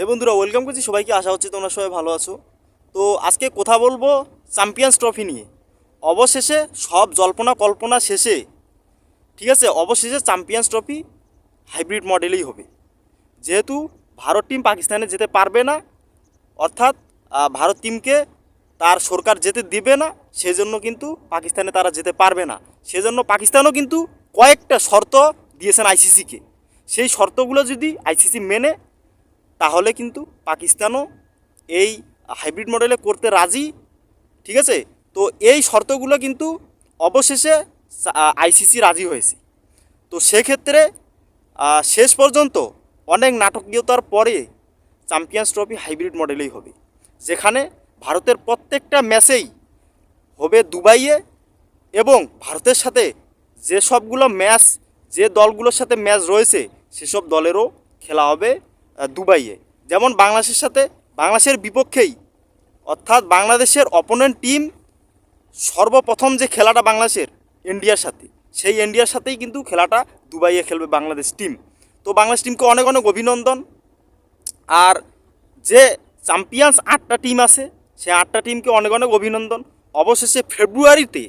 হে বন্ধুরা ওয়েলকাম করছি। সবাইকে আশা হচ্ছে তোমরা সবাই ভালো আছো। তো আজকে কথা বলব চ্যাম্পিয়ন্স ট্রফি নিয়ে। অবশেষে সব জল্পনা কল্পনা শেষে, ঠিক আছে, অবশেষে চ্যাম্পিয়ন্স ট্রফি হাইব্রিড মডেলেই হবে। যেহেতু ভারত টিম পাকিস্তানে যেতে পারবে না, অর্থাৎ ভারত টিমকে তার সরকার যেতে দিবে না, সেজন্য কিন্তু পাকিস্তানে তারা যেতে পারবে না। সেজন্য পাকিস্তানও কিন্তু কয়েকটা শর্ত দিয়েছেন আইসিসিকে সেই শর্তগুলো যদি আইসিসি মেনে তাহলে কিন্তু পাকিস্তানও এই হাইব্রিড মডেলে করতে রাজি, ঠিক আছে? তো এই শর্তগুলো কিন্তু অবশেষে আইসিসি রাজি হয়েছে। তো সেক্ষেত্রে শেষ পর্যন্ত অনেক নাটকীয়তার পরে চ্যাম্পিয়ন্স ট্রফি হাইব্রিড মডেলেই হবে। যেখানে ভারতের প্রত্যেকটা ম্যাচেই হবে দুবাইয়ে এবং ভারতের সাথে যে সবগুলো ম্যাচ, যে দলগুলোর সাথে ম্যাচ রয়েছে, সেসব দলেরও খেলা হবে। দুবাইয়ে। যেমন বাংলাদেশের সাথে, বাংলাদেশের বিপক্ষেই, অর্থাৎ বাংলাদেশের অপোনেন্ট টিম সর্বপ্রথম যে খেলাটা বাংলাদেশের, ইন্ডিয়ার সাথে, সেই ইন্ডিয়ার সাথেই কিন্তু খেলাটা দুবাইয়ে খেলবে বাংলাদেশ টিম তো বাংলাদেশ টিমকে অনেক অনেক অভিনন্দন। আর যে চ্যাম্পিয়ন্স আটটা টিম আছে, সেই আটটা টিমকে অনেক অনেক অভিনন্দন। অবশেষে ফেব্রুয়ারিতে,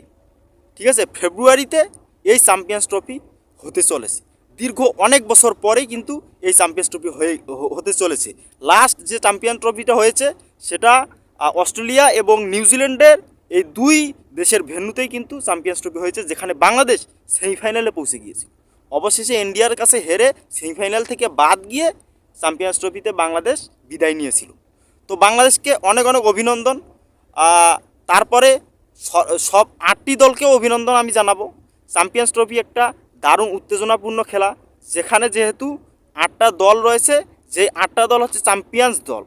ঠিক আছে, ফেব্রুয়ারিতে এই চ্যাম্পিয়ন্স ট্রফি হতে চলেছে। দীর্ঘ অনেক বছর পরেই কিন্তু এই চ্যাম্পিয়ন্স ট্রফি হয়ে হতে চলেছে। লাস্ট যে চ্যাম্পিয়ন ট্রফিটা হয়েছে, সেটা অস্ট্রেলিয়া এবং নিউজিল্যান্ডের এই দুই দেশের ভেন্যুতেই কিন্তু চ্যাম্পিয়ন্স ট্রফি হয়েছে, যেখানে বাংলাদেশ সেমিফাইনালে পৌঁছে গিয়েছে। অবশেষে ইন্ডিয়ার কাছে হেরে সেমিফাইনাল থেকে বাদ গিয়ে চ্যাম্পিয়ন্স ট্রফিতে বাংলাদেশ বিদায় নিয়েছিল। তো বাংলাদেশকে অনেক অনেক অভিনন্দন। তারপরে সব আটটি দলকেও অভিনন্দন আমি জানাব। চ্যাম্পিয়ন্স ট্রফি একটা দারুণ উত্তেজনাপূর্ণ খেলা, যেখানে যেহেতু আটটা দল রয়েছে যে আটটা দল হচ্ছে চ্যাম্পিয়ন্স দল।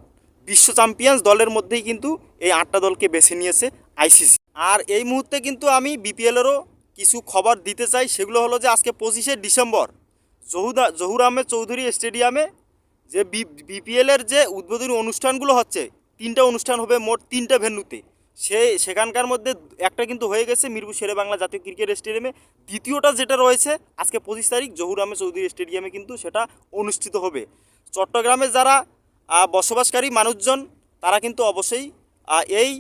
বিশ্ব চ্যাম্পিয়ন্স দলের মধ্যেই কিন্তু এই আটটা দলকে বেছে নিয়েছে আইসিসি আর এই মুহূর্তে কিন্তু আমি বিপিএলেরও কিছু খবর দিতে চাই, সেগুলো হলো যে আজকে পঁচিশে ডিসেম্বর, জহুদা জহুর আহমেদ চৌধুরী স্টেডিয়ামে যে বিপিএলের যে উদ্বোধনী অনুষ্ঠানগুলো হচ্ছে, তিনটা অনুষ্ঠান হবে মোট তিনটা ভেন্যুতে। সেই সেখানকার মধ্যে একটা কিন্তু হয়ে গেছে মিরপুর শেরে বাংলা জাতীয় ক্রিকেট স্টেডিয়ামে। দ্বিতীয়টা যেটা রয়েছে, আজকে পঁচিশ তারিখ, জহুর আহমেদ চৌধুরী স্টেডিয়ামে কিন্তু সেটা অনুষ্ঠিত হবে। চট্টগ্রামে যারা বসবাসকারী মানুষজন, তারা কিন্তু অবশ্যই এই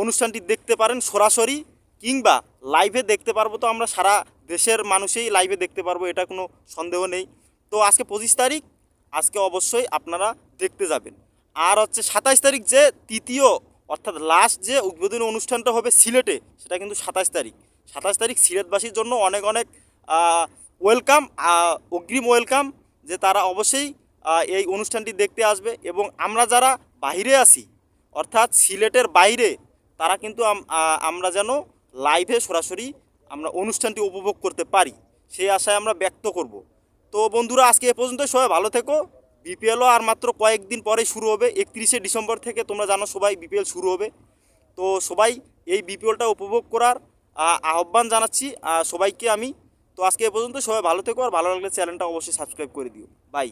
অনুষ্ঠানটি দেখতে পারেন সরাসরি কিংবা লাইভে দেখতে পারব তো আমরা সারা দেশের মানুষেই লাইভে দেখতে পারব, এটা কোনো সন্দেহ নেই। তো আজকে পঁচিশ তারিখ, আজকে অবশ্যই আপনারা দেখতে যাবেন। আর হচ্ছে সাতাইশ তারিখ যে তৃতীয় অর্থাৎ লাস্ট যে উদ্বোধনী অনুষ্ঠানটা হবে সিলেটে, সেটা কিন্তু সাতাশ তারিখ। সাতাশ তারিখ সিলেটবাসীর জন্য অনেক অনেক ওয়েলকাম অগ্রিম ওয়েলকাম যে তারা অবশ্যই এই অনুষ্ঠানটি দেখতে আসবে এবং আমরা যারা বাইরে আছি, অর্থাৎ সিলেটের বাইরে, তারা কিন্তু আমরা যেন লাইভে সরাসরি আমরা অনুষ্ঠানটি উপভোগ করতে পারি। সেই আশায় আমরা ব্যক্ত করব। তো বন্ধুরা, আজকে এ পর্যন্ত সবাই ভালো থেকো। বিপিএলও আর মাত্র কয়েকদিন পরে শুরু হবে, একত্রিশে ডিসেম্বর থেকে তোমরা জানো সবাই বিপিএল শুরু হবে। তো সবাই এই বিপিএলটা উপভোগ করার আহ্বান জানাচ্ছি সবাইকে আমি। তো আজকে এ পর্যন্ত সবাই ভালো থেকো আর ভালো লাগলে চ্যানেলটা অবশ্যই সাবস্ক্রাইব করে দিও। বাই।